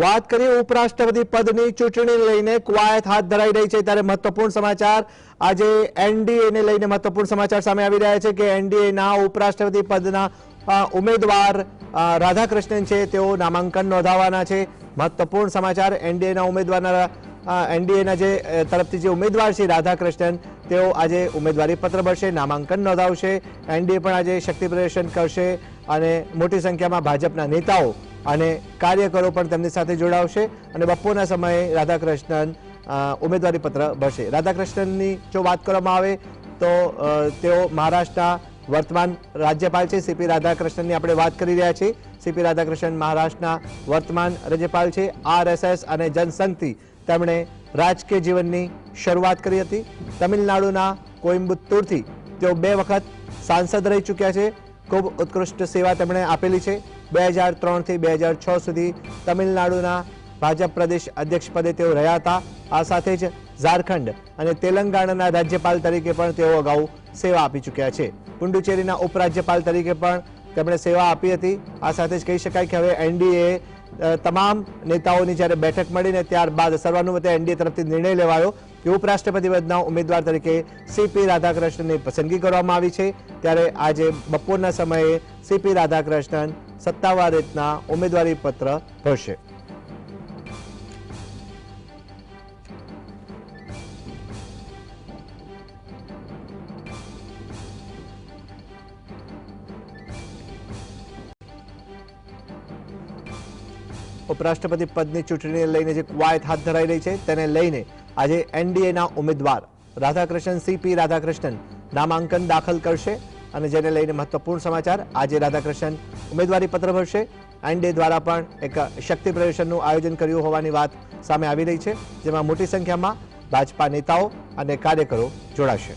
વાત કરીએ ઉપરાષ્ટ્રપતિ પદની ચૂંટણી લઈને કવાયત હાથ ધરાઈ રહી છે ત્યારે મહત્વપૂર્ણ સમાચાર આજે એનડીએને લઈને મહત્વપૂર્ણ સમાચાર સામે આવી રહ્યા છે કે એનડીએના ઉપરાષ્ટ્રપતિ પદના ઉમેદવાર રાધાકૃષ્ણન છે. તેઓ નામાંકન નોંધાવવાના છે. મહત્વપૂર્ણ સમાચાર, એનડીએના ઉમેદવારના એનડીએના જે તરફથી જે ઉમેદવાર છે રાધાકૃષ્ણન, તેઓ આજે ઉમેદવારી પત્ર ભરશે, નામાંકન નોંધાવશે. એનડીએ પણ આજે શક્તિ પ્રદર્શન કરશે અને મોટી સંખ્યામાં ભાજપના નેતાઓ અને કાર્યકરો પણ તેમની સાથે જોડાવશે અને બપોરના સમયે રાધાકૃષ્ણન ઉમેદવારી પત્ર ભરશે. રાધાકૃષ્ણનની જો વાત કરવામાં આવે તો તેઓ મહારાષ્ટ્રના વર્તમાન રાજ્યપાલ છે. સીપી રાધાકૃષ્ણનની આપણે વાત કરી રહ્યા છીએ. સીપી રાધાકૃષ્ણન મહારાષ્ટ્રના વર્તમાન રાજ્યપાલ છે. આરએસએસ અને જનસંઘથી તેમણે રાજકીય જીવનની શરૂઆત કરી હતી. તમિલનાડુના કોઇમ્બતુરથી તેઓ બે વખત સાંસદ રહી ચૂક્યા છે. ખૂબ ઉત્કૃષ્ટ સેવા તેમણે આપેલી છે. બે હજાર ત્રણથી બે હજાર છ સુધી તમિલનાડુના ભાજપ પ્રદેશ અધ્યક્ષ પદે તેઓ રહ્યા હતા. આ સાથે જ ઝારખંડ અને તેલંગાણાના રાજ્યપાલ તરીકે પણ તેઓ અગાઉ સેવા આપી ચૂક્યા છે. પુડુચેરીના ઉપરાજ્યપાલ તરીકે પણ તેમણે સેવા આપી હતી. આ સાથે જ કહી શકાય કે હવે એનડીએ તમામ નેતાઓની જ્યારે બેઠક મળીને ત્યારબાદ સર્વાનુમતે એનડીએ તરફથી નિર્ણય લેવાયો કે ઉપરાષ્ટ્રપતિ પદના ઉમેદવાર તરીકે સીપી રાધાકૃષ્ણનની પસંદગી કરવામાં આવી છે. ત્યારે આજે બપોરના સમયે સીપી રાધાકૃષ્ણન સત્તાવાર રીતના ઉમેદવારી પત્ર ભરશે. ઉપરાષ્ટ્રપતિ પદની ચૂંટણીને લઈને જે કવાયત હાથ ધરાઈ રહી છે, તેને લઈને આજે એનડીએના ઉમેદવાર રાધાકૃષ્ણન સીપી રાધાકૃષ્ણન નામાંકન દાખલ કરશે અને જેને લઈને મહત્વપૂર્ણ સમાચાર, આજે રાધાકૃષ્ણન ઉમેદવારી પત્ર ભરશે. એનડીએ દ્વારા પણ એક શક્તિ પ્રદર્શનનું આયોજન કર્યું હોવાની વાત સામે આવી રહી છે, જેમાં મોટી સંખ્યામાં ભાજપા નેતાઓ અને કાર્યકરો જોડાશે.